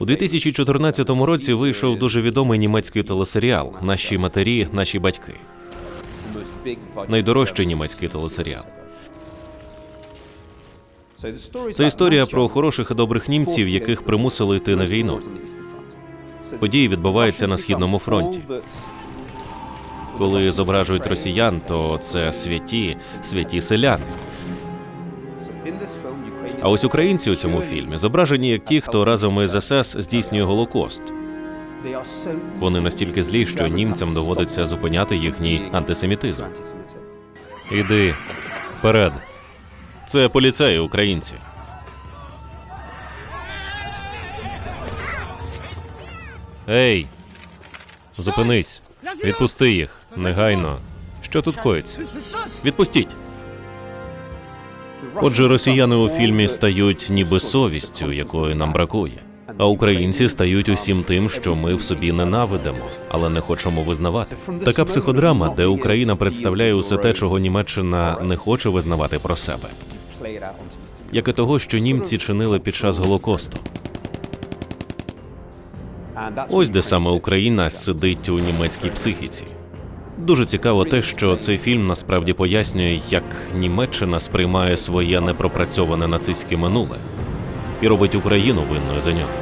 У 2014 році вийшов дуже відомий німецький телесеріал Наші матері, наші батьки. Найдорожчий німецький телесеріал. Це історія про хороших і добрих німців, яких примусили йти на війну. Події відбуваються на східному фронті. Коли зображують росіян, то це святі, святі селяни. А ось українці у цьому фільмі зображені як ті, хто разом із СС здійснює Голокост. Вони настільки злі, що німцям доводиться зупиняти їхній антисемітизм. Іди вперед. Це поліцеї українці. Ей, зупинись. Відпусти їх. Негайно. Що тут коїться? Відпустіть. Отже, росіяни у фільмі стають ніби совістю, якої нам бракує. А українці стають усім тим, що ми в собі ненавидимо, але не хочемо визнавати. Така психодрама, де Україна представляє усе те, чого Німеччина не хоче визнавати про себе, як і того, що німці чинили під час Голокосту. Ось де саме Україна сидить у німецькій психіці. Дуже цікаво те, що цей фільм насправді пояснює, як Німеччина сприймає своє непропрацьоване нацистське минуле і робить Україну винною за нього.